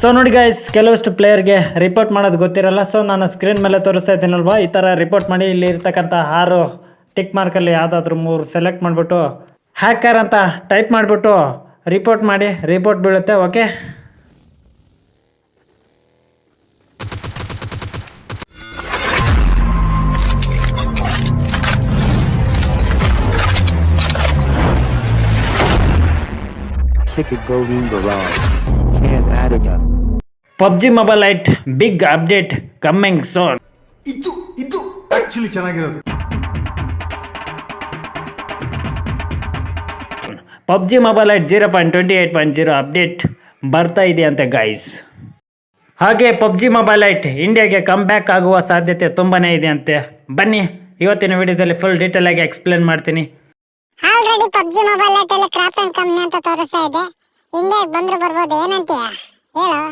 So ನೋಡಿ guys ಕೆಲವಷ್ಟು ಪ್ಲೇಯರ್ಗೆ report ಮಾಡೋದು ಗೊತ್ತಿರಲ್ಲ. ಸೊ ನಾನು ಸ್ಕ್ರೀನ್ ಮೇಲೆ ತೋರಿಸ್ತಾ ಇದ್ದೀನಲ್ವಾ ಈ ಥರ ರಿಪೋರ್ಟ್ ಮಾಡಿ ಇಲ್ಲಿ ಇರ್ತಕ್ಕಂಥ ಆರು ಟಿಕ್ ಮಾರ್ಕಲ್ಲಿ ಯಾವುದಾದ್ರೂ ಮೂರು ಸೆಲೆಕ್ಟ್ ಮಾಡಿಬಿಟ್ಟು ಹ್ಯಾಕರ್ ಅಂತ ಟೈಪ್ ಮಾಡಿಬಿಟ್ಟು ರಿಪೋರ್ಟ್ ಮಾಡಿ ರಿಪೋರ್ಟ್ ಬೀಳುತ್ತೆ okay Ticket going garage. Can't add again. PUBG mobile lite big update coming soon ಇದು ಇದು ಆಕ್ಚುಲಿ ಚೆನ್ನಾಗಿರೋದು PUBG mobile lite zero point twenty eight point zero update ಬರ್ತಾ ಇದೆ ಅಂತೆ ಗೈಸ್ ಹಾಗೆ ಪಬ್ಜಿ ಮೊಬೈಲ್ ಐಟ್ ಇಂಡಿಯಾಗೆ ಕಮ್ ಬ್ಯಾಕ್ ಆಗುವ ಸಾಧ್ಯತೆ ತುಂಬಾ ಇದೆ ಅಂತೆ ಬನ್ನಿ ಇವತ್ತಿನ ವಿಡಿಯೋದಲ್ಲಿ ಫುಲ್ ಡೀಟೇಲ್ ಆಗಿ ಎಕ್ಸ್ಪ್ಲೇನ್ ಮಾಡ್ತೀನಿ ಆಲ್ರೆಡಿ ಪಬ್ಜಿ ಮೊಬೈಲ್ ಅಲ್ಲಿ ಕ್ರಾಪ್ ಅಂಡ್ ಕಂಪ್ನಿ ಅಂತ ತೋರಿಸ್ತಾ ಇದೆ. ಹಿಂದೆ ಬಂದ್ರು ಬರ್ಬೋದು. ಏನಂತೀಯ? ಹೇಳು.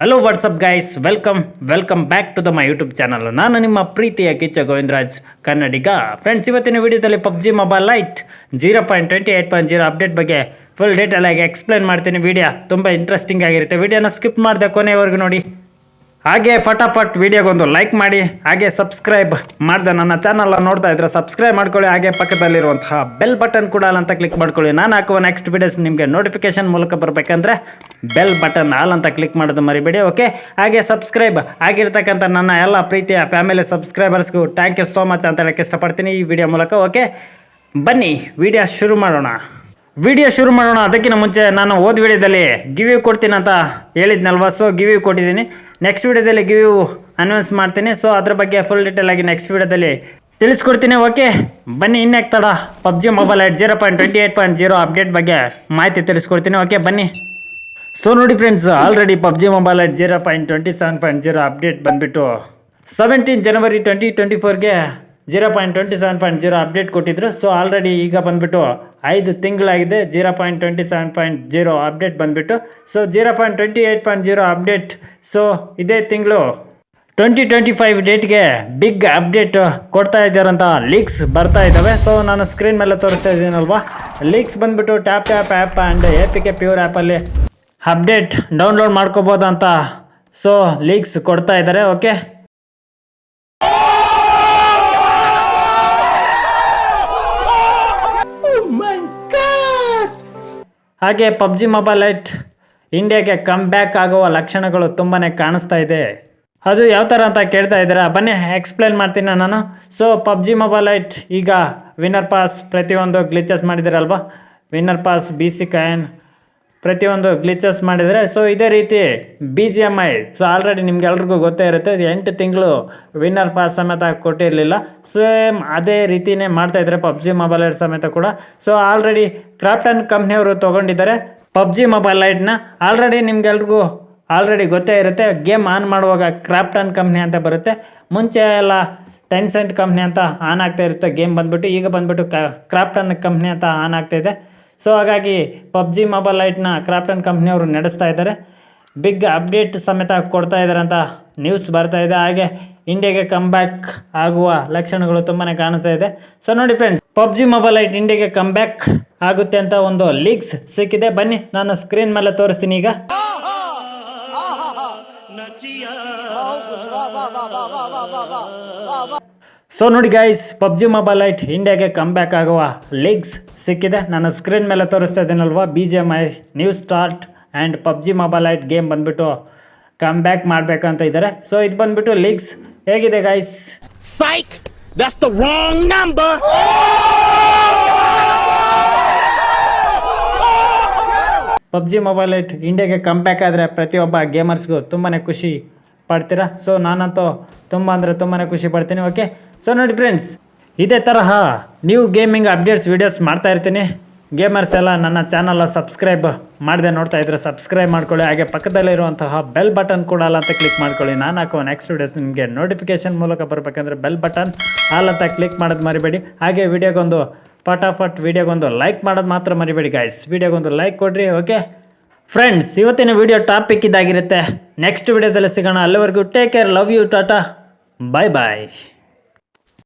Hello what's up guys welcome welcome back to the my YouTube channel ನಾನು ನಿಮ್ಮ ಪ್ರೀತಿಯ ಕಿಚ್ಚ ಗೋವಿಂದರಾಜ್, ಕನ್ನಡಿಗ. ಫ್ರೆಂಡ್ಸ್ ಇವತ್ತಿನ ವಿಡಿಯೋದಲ್ಲಿ PUBG mobile lite zero point twenty eight point zero update ಬಗ್ಗೆ ಫುಲ್ ಡೀಟೇಲ್ ಆಗಿ ಎಕ್ಸ್ಪ್ಲೇನ್ ಮಾಡ್ತೀನಿ. ವಿಡಿಯೋ ತುಂಬ ಇಂಟ್ರೆಸ್ಟಿಂಗ್ ಆಗಿರುತ್ತೆ. ವಿಡಿಯೋನ ಸ್ಕಿಪ್ ಮಾಡಿದೆ ಕೊನೆವರೆಗೂ ನೋಡಿ. ಹಾಗೆ ಫಟಾಫಟ್ ವಿಡಿಯೋಗೊಂದು ಲೈಕ್ ಮಾಡಿ, ಹಾಗೆ ಸಬ್ಸ್ಕ್ರೈಬ್ ಮಾಡಿದೆ ನನ್ನ ಚಾನಲ್ ನೋಡ್ತಾ ಇದ್ರೆ ಸಬ್ಸ್ಕ್ರೈಬ್ ಮಾಡ್ಕೊಳ್ಳಿ, ಹಾಗೆ ಪಕ್ಕದಲ್ಲಿರುವಂತಹ ಬೆಲ್ ಬಟನ್ ಕೂಡ ಅಲ್ಲಂತ ಅಂತ ಕ್ಲಿಕ್ ಮಾಡ್ಕೊಳ್ಳಿ. ನಾನು ಹಾಕುವ ನೆಕ್ಸ್ಟ್ ವಿಡಿಯೋಸ್ ನಿಮಗೆ ನೋಟಿಫಿಕೇಶನ್ ಮೂಲಕ ಬರಬೇಕಂದ್ರೆ ಬೆಲ್ ಬಟನ್ ಆಲ್ ಅಂತ ಕ್ಲಿಕ್ ಮಾಡೋದು ಮರಿಬೇಡಿ ಓಕೆ ಹಾಗೆ ಸಬ್ಸ್ಕ್ರೈಬ್ ಆಗಿರ್ತಕ್ಕಂಥ ನನ್ನ ಎಲ್ಲ ಪ್ರೀತಿಯ ಫ್ಯಾಮಿಲಿ ಸಬ್ಸ್ಕ್ರೈಬರ್ಸ್ಗೂ ಥ್ಯಾಂಕ್ ಯು ಸೋ ಮಚ್ ಅಂತ ಹೇಳಕ್ಕೆ ಇಷ್ಟಪಡ್ತೀನಿ ಈ ವಿಡಿಯೋ ಮೂಲಕ ಓಕೆ ಬನ್ನಿ ವಿಡಿಯೋ ಶುರು ಮಾಡೋಣ. ವಿಡಿಯೋ ಶುರು ಮಾಡೋಣ, ಅದಕ್ಕಿಂತ ಮುಂಚೆ ನಾನು ಓದ್ ವಿಡಿಯೋದಲ್ಲಿ ಗಿವ್ಯೂ ಕೊಡ್ತೀನಿ ಅಂತ ಹೇಳಿದ್ನಲ್ವಾ? ಸೊ ಗಿವ್ಯೂ ಕೊಟ್ಟಿದ್ದೀನಿ. ನೆಕ್ಸ್ಟ್ ವಿಡಿಯೋದಲ್ಲಿ ಗಿವ್ ಅನೌನ್ಸ್ ಮಾಡ್ತೀನಿ. ಸೊ ಅದ್ರ ಬಗ್ಗೆ ಫುಲ್ ಡೀಟೇಲ್ ಆಗಿ ನೆಕ್ಸ್ಟ್ ವೀಡಿಯೋದಲ್ಲಿ ತಿಳಿಸ್ಕೊಡ್ತೀನಿ. ಓಕೆ ಬನ್ನಿ ಇನ್ಯಾಕೆ ತಡ PUBG mobile lite zero point twenty eight point zero update ಬಗ್ಗೆ ಮಾಹಿತಿ ತಿಳಿಸ್ಕೊಡ್ತೀನಿ. ಓಕೆ ಬನ್ನಿ. ಸೊ ನೋಡಿ friends already PUBG mobile lite zero point twenty seven point zero update ಬಂದುಬಿಟ್ಟು ಸೆವೆಂಟೀನ್ ಜನವರಿ twenty twenty ಫೋರ್ಗೆ zero point twenty seven point zero update ಕೊಟ್ಟಿದ್ರು. So already ಈಗ ಬಂದುಬಿಟ್ಟು ಐದು ತಿಂಗಳಾಗಿದೆ. Zero point twenty seven point zero update ಬಂದುಬಿಟ್ಟು. So zero point twenty eight point zero update. So ಇದೇ ತಿಂಗಳು. Twenty twenty five ಡೇಟ್ಗೆ big update ಕೊಡ್ತಾ ಇದ್ದಾರಂತ ಲೀಕ್ಸ್ ಬರ್ತಾ ಇದ್ದಾವೆ. ಸೊ ನಾನು ಸ್ಕ್ರೀನ್ ಮೇಲೆ ತೋರಿಸ್ತಾ ಇದ್ದೀನಲ್ವಾ? ಲೀಕ್ಸ್ ಬಂದುಬಿಟ್ಟು tap tap app and A P K pure ಆ್ಯಪಲ್ಲಿ ಅಪ್ಡೇಟ್ ಡೌನ್ಲೋಡ್ ಮಾಡ್ಕೋಬೋದು ಅಂತ ಸೊ ಲೀಕ್ಸ್ ಕೊಡ್ತಾ ಇದ್ದಾರೆ. ಓಕೆ ಹಾಗೆ ಪಬ್ಜಿ ಮೊಬೈಲ್ ಲೈಟ್ ಇಂಡಿಯಾಗೆ ಕಮ್ ಬ್ಯಾಕ್ ಆಗುವ ಲಕ್ಷಣಗಳು ತುಂಬಾ ಕಾಣಿಸ್ತಾ ಇದೆ. ಅದು ಯಾವ ಥರ ಅಂತ ಕೇಳ್ತಾ ಇದ್ದೀರಾ? ಬನ್ನಿ ಎಕ್ಸ್ಪ್ಲೇನ್ ಮಾಡ್ತೀನಿ ನಾನು. ಸೊ ಪಬ್ಜಿ ಮೊಬೈಲ್ ಲೈಟ್ ಈಗ ವಿನ್ನರ್ ಪಾಸ್ ಪ್ರತಿಯೊಂದು glitches ಮಾಡಿದಿರಲ್ವಾ winner pass B C coin ಪ್ರತಿಯೊಂದು ಗ್ಲಿಚಸ್ ಮಾಡಿದರೆ ಸೊ ಇದೇ ರೀತಿ B G M I so already ನಿಮ್ಗೆಲ್ರಿಗೂ ಗೊತ್ತೇ ಇರುತ್ತೆ, ಎಂಟು ತಿಂಗಳು ವಿನ್ನರ್ ಪಾಸ್ ಸಮೇತ ಕೊಟ್ಟಿರಲಿಲ್ಲ. ಸೇಮ್ ಅದೇ ರೀತಿನೇ ಮಾಡ್ತಾಯಿದ್ದಾರೆ ಪಬ್ಜಿ ಮೊಬೈಲ್ ಲೈಟ್ ಸಮೇತ ಕೂಡ. ಸೊ ಆಲ್ರೆಡಿ ಕ್ರಾಫ್ಟನ್ ಕಂಪ್ನಿಯವರು ತೊಗೊಂಡಿದ್ದಾರೆ. ಪಬ್ಜಿ ಮೊಬೈಲ್ ಲೈಟ್ನ ಆಲ್ರೆಡಿ ನಿಮ್ಗೆಲ್ರಿಗೂ ಆಲ್ರೆಡಿ ಗೊತ್ತೇ ಇರುತ್ತೆ. ಗೇಮ್ ಆನ್ ಮಾಡುವಾಗ ಕ್ರಾಫ್ಟನ್ ಕಂಪ್ನಿ ಅಂತ ಬರುತ್ತೆ. ಮುಂಚೆ ಎಲ್ಲ ಟೆನ್ಸೆಂಟ್ ಕಂಪ್ನಿ ಅಂತ ಆನ್ ಆಗ್ತಾ ಇರುತ್ತೆ ಗೇಮ್ ಬಂದ್ಬಿಟ್ಟು, ಈಗ ಬಂದ್ಬಿಟ್ಟು ಕ್ರಾಫ್ಟನ್ ಕಂಪ್ನಿ ಅಂತ ಆನ್ ಆಗ್ತಾ ಇದೆ. ಸೊ ಹಾಗಾಗಿ ಪಬ್ಜಿ ಮೊಬೈಲ್ ಲೈಟ್ನ ಕ್ರಾಫ್ಟನ್ ಕಂಪ್ನಿಯವರು ನಡೆಸ್ತಾ ಇದ್ದಾರೆ. ಬಿಗ್ ಅಪ್ಡೇಟ್ ಸಮೇತ ಕೊಡ್ತಾ ಇದ್ದಾರೆ ಅಂತ ನ್ಯೂಸ್ ಬರ್ತಾ ಇದೆ. ಹಾಗೆ ಇಂಡಿಯಾಗೆ ಕಮ್ ಬ್ಯಾಕ್ ಆಗುವ ಲಕ್ಷಣಗಳು ತುಂಬಾ ಕಾಣಿಸ್ತಾ ಇದೆ. ಸೊ ನೋಡಿ ಫ್ರೆಂಡ್ಸ್ ಪಬ್ಜಿ ಮೊಬೈಲ್ ಲೈಟ್ ಇಂಡಿಯಾಗೆ ಕಮ್ ಬ್ಯಾಕ್ ಆಗುತ್ತೆ ಅಂತ ಒಂದು ಲೀಕ್ಸ್ ಸಿಕ್ಕಿದೆ. ಬನ್ನಿ, ನಾನು ಸ್ಕ್ರೀನ್ ಮೇಲೆ ತೋರಿಸ್ತೀನಿ ಈಗ. ಸೊ ನೋಡಿ ಗೈಸ್ ಪಬ್ಜಿ ಮೊಬೈಲ್ ಲೈಟ್ ಇಂಡಿಯಾಗೆ ಕಮ್ ಬ್ಯಾಕ್ ಆಗುವ ಲೀಗ್ಸ್ ಸಿಕ್ಕಿದೆ. ನಾನು ಸ್ಕ್ರೀನ್ ಮೇಲೆ ತೋರಿಸ್ತಾ ಇದ್ದೀನಲ್ವಾ? B G M I new start and PUBG mobile lite game ಬಂದುಬಿಟ್ಟು ಕಮ್ ಬ್ಯಾಕ್ ಮಾಡಬೇಕಂತ ಇದ್ದಾರೆ. ಸೊ ಇದು ಬಂದುಬಿಟ್ಟು ಲೀಗ್ಸ್ ಹೇಗಿದೆ guys psych that's the wrong number PUBG mobile lite ಇಂಡಿಯಾಗೆ ಕಮ್ ಬ್ಯಾಕ್ ಆದರೆ ಪ್ರತಿಯೊಬ್ಬ ಗೇಮರ್ಸ್ಗೂ ತುಂಬಾ ಖುಷಿ ಪಡ್ತೀರಾ? ಸೊ ನಾನಂತೂ ತುಂಬ ಅಂದರೆ ತುಂಬಾ ಖುಷಿ ಪಡ್ತೀನಿ. ಓಕೆ ಸೊ ನೋಡಿ ಫ್ರೆಂಡ್ಸ್ ಇದೇ ತರಹ ನೀವು ಗೇಮಿಂಗ್ ಅಪ್ಡೇಟ್ಸ್ ವೀಡಿಯೋಸ್ ಮಾಡ್ತಾ ಇರ್ತೀನಿ. ಗೇಮರ್ಸ್ ಎಲ್ಲ ನನ್ನ ಚಾನಲ್ ಸಬ್ಸ್ಕ್ರೈಬ್ ಮಾಡದೆ ನೋಡ್ತಾ ಇದ್ರೆ ಸಬ್ಸ್ಕ್ರೈಬ್ ಮಾಡ್ಕೊಳ್ಳಿ. ಹಾಗೆ ಪಕ್ಕದಲ್ಲಿರುವಂತಹ ಬೆಲ್ ಬಟನ್ ಕೂಡ ಅಲ್ಲ ಅಂತ ಕ್ಲಿಕ್ ಮಾಡ್ಕೊಳ್ಳಿ. ನಾನು ಹಾಕೋ ನೆಕ್ಸ್ಟ್ ವೀಡಿಯೋಸ್ ನಿಮಗೆ ನೋಟಿಫಿಕೇಶನ್ ಮೂಲಕ ಬರಬೇಕಂದ್ರೆ ಬೆಲ್ ಬಟನ್ ಆಲ್ ಅಂತ ಕ್ಲಿಕ್ ಮಾಡೋದು ಮರಿಬೇಡಿ. ಹಾಗೆ ವಿಡಿಯೋಗೊಂದು ಫಟಾಫಟ್ ವಿಡಿಯೋಗೊಂದು ಲೈಕ್ ಮಾಡೋದು ಮಾತ್ರ ಮರಿಬೇಡಿ ಗಾಯ್ಸ್ ವಿಡಿಯೋಗೊಂದು ಲೈಕ್ ಕೊಡ್ರಿ ಓಕೆ ಫ್ರೆಂಡ್ಸ್ ಇವತ್ತಿನ ವಿಡಿಯೋ ಟಾಪಿಕ್ ಇದಾಗಿರುತ್ತೆ. ನೆಕ್ಸ್ಟ್ ವಿಡಿಯೋದಲ್ಲಿ ಸಿಗೋಣ. ಅಲ್ಲಿವರೆಗೂ take care love you Tata bye bye